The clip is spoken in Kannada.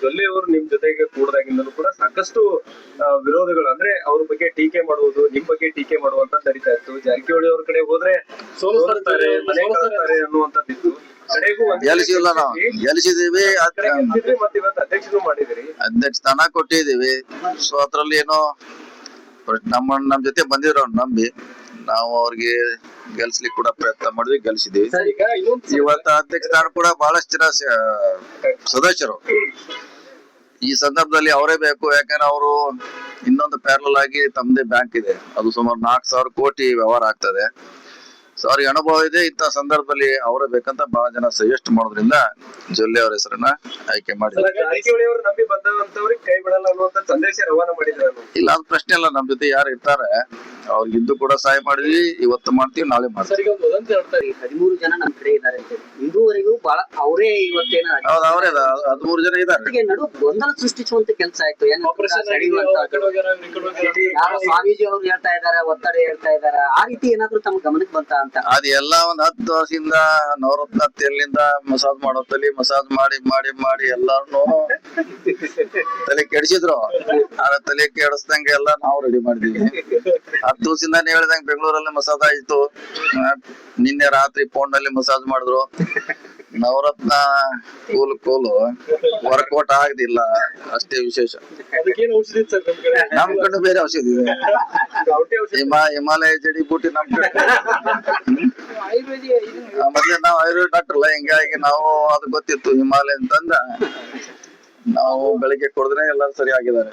ಜೊಲ್ಲೆ ಅವರು ನಿಮ್ ಜೊತೆಗೆ ಕೂಡದಾಗಿಂದಲೂ ಕೂಡ ಸಾಕಷ್ಟು ವಿರೋಧಗಳು. ಅಂದ್ರೆ ಅವ್ರ ಬಗ್ಗೆ ಟೀಕೆ ಮಾಡುವುದು ನಿಮ್ ಬಗ್ಗೆ ಟೀಕೆ ಮಾಡುವಂತ ನಡೀತಾ ಇತ್ತು. ಜಾರಕಿಹೊಳಿ ಅವ್ರ ಕಡೆ ಹೋದ್ರೆ ಸೋಲಿಸ್ತಾರೆ ಮನೆ ಕಳಿಸ್ತಾರೆ ಅನ್ನುವಂಥದ್ದಿತ್ತು. ಕಡೆಗೂ ಮತ್ತೆ ಇವತ್ತು ಅಧ್ಯಕ್ಷರು ಮಾಡಿದಿರಿ. ಅಧ್ಯಕ್ಷ ಸ್ಥಾನ ಕೊಟ್ಟಿದೀವಿ ಸೊ ಅದ್ರಲ್ಲಿ ಏನೋ ನಮ್ಮ ನಮ್ ಜೊತೆ ಬಂದಿರೋ ನಂಬಿ ನಾವು ಅವ್ರಿಗೆ ಗೆಲ್ಸ್ಲಿಕ್ಕೆ ಕೂಡ ಪ್ರಯತ್ನ ಮಾಡಿದ್ವಿ ಗೆಲ್ಸಿದ್ವಿ. ಇವತ್ತ ಅಧ್ಯಕ್ಷ ಸ್ಥಾನ ಕೂಡ ಬಹಳಷ್ಟು ಜನ ಸದಸ್ಯರು. ಈ ಸಂದರ್ಭದಲ್ಲಿ ಅವರೇ ಬೇಕು ಯಾಕಂದ್ರೆ ಅವರು ಇನ್ನೊಂದು ಪ್ಯಾರಲ್ ಆಗಿ ತಮ್ಮದೇ ಬ್ಯಾಂಕ್ ಇದೆ. ಅದು ಸುಮಾರು ನಾಲ್ಕು ಸಾವಿರ ಕೋಟಿ ವ್ಯವಹಾರ ಆಗ್ತದೆ. ಸೊ ಅವ್ರಿಗೆ ಅನುಭವ ಇದೆ. ಇಂತ ಸಂದರ್ಭದಲ್ಲಿ ಅವರೇ ಬೇಕಂತ ಬಹಳ ಜನ ಸಜೆಸ್ಟ್ ಮಾಡೋದ್ರಿಂದ ಜೊಲ್ಲೆ ಅವರ ಹೆಸರನ್ನ ಆಯ್ಕೆ ಮಾಡಿದ್ರು ಜಾರಕಿಹೊಳಿ ಅವರು ನಂಬಿ ಬಂದಂತವ್ರಿಗೆ ಕೈ ಬಿಡಲ್ಲ ಅನ್ನುವಂತ ಸಂದೇಶ ರವಾನ ಮಾಡಿದ್ರು ಇಲ್ಲ ಅದ್ ಪ್ರಶ್ನೆ ಇಲ್ಲ ನಮ್ ಜೊತೆ ಯಾರು ಇರ್ತಾರೆ? ಅವ್ರಿಗೆ ಇಂದು ಕೂಡ ಸಹಾಯ ಮಾಡಿದ್ವಿ ಇವತ್ತು ಮಾಡ್ತೀವಿ ನಾಳೆ ಮಾಡ್ತೀವಿ. ಹದಿಮೂರು ಜನ ನಮ್ಮ ಕಡೆ ಇದ್ದಾರೆ. ಇದುವರೆಗೂ ಬಹಳ ಅವರೇ ಇವತ್ತೇನ ಹೌದು ಅವರೇ ಹದಿಮೂರು ಜನ ಇದ್ದಾರೆ. ನಡು ಗೊಂದಲ ಸೃಷ್ಟಿಸುವಂತ ಕೆಲಸ ಆಯ್ತು. ಏನು ಆಪರೇಷನ್ ಯಾರೋ ಸ್ವಾಮೀಜಿ ಅವ್ರು ಹೇಳ್ತಾ ಇದಾರೆ ಒತ್ತಡ ಹೇಳ್ತಾ ಇದಾರೆ ಆ ರೀತಿ ಏನಾದ್ರು ತಮ್ಮ ಗಮನಕ್ಕೆ ಬಂತ ಅಂತ? ಅದೆಲ್ಲ ಒಂದ್ ಹತ್ತು ವರ್ಷದಿಂದ ನವರತ್ನ ತೆಲ್ಲಿಂದ ಮಸಾಜ್ ಮಾಡೋ ತಲಿ ಮಸಾಜ್ ಮಾಡಿ ಮಾಡಿ ಮಾಡಿ ಎಲ್ಲಾರ್ನು ತಲೆ ಕೆಡಿಸಿದ್ರು. ಆದ್ರೆ ತಲೆ ಕೆಡಿಸ್ದಂಗೆ ಎಲ್ಲ ನಾವು ರೆಡಿ ಮಾಡಿದೀವಿ. ದಿವಸದಿಂದ ಹೇಳಿದಂಗೆ ಬೆಂಗಳೂರಲ್ಲಿ ಮಸಾಜ್ ಆಯ್ತು. ನಿನ್ನೆ ರಾತ್ರಿ ಫೋನ್ನಲ್ಲಿ ಮಸಾಜ್ ಮಾಡಿದ್ರು. ನವರತ್ನ ಕೂಲ್ ಕೂಲು ವರ್ಕೌಟ್ ಆಗದಿಲ್ಲ. ಅಷ್ಟೇ ವಿಶೇಷ. ಅದಕ್ಕೇನು ಔಷಧಿ ಸರ್ ನಮ್ ಕಡೆ? ಬೇರೆ ಔಷಧಿ ಇದೆ. ಹಿಮಾ ಹಿಮಾಲಯ ಜಡಿ ಬೂಟಿ ನಮ್ ಕಡೆ. ಮೊದ್ಲೇ ನಾವು ಆಯುರ್ವೇದ ಡಾಕ್ಟರ್ ಅಲ್ಲ ಹಿಂಗಾಗಿ ನಾವು ಅದು ಗೊತ್ತಿತ್ತು ಹಿಮಾಲಯ ಅಂತಂದ ನಾವು ಬೆಳಿಗ್ಗೆ ಕೊಡದ್ರೆ ಎಲ್ಲರೂ ಸರಿ ಆಗಿದ್ದಾರೆ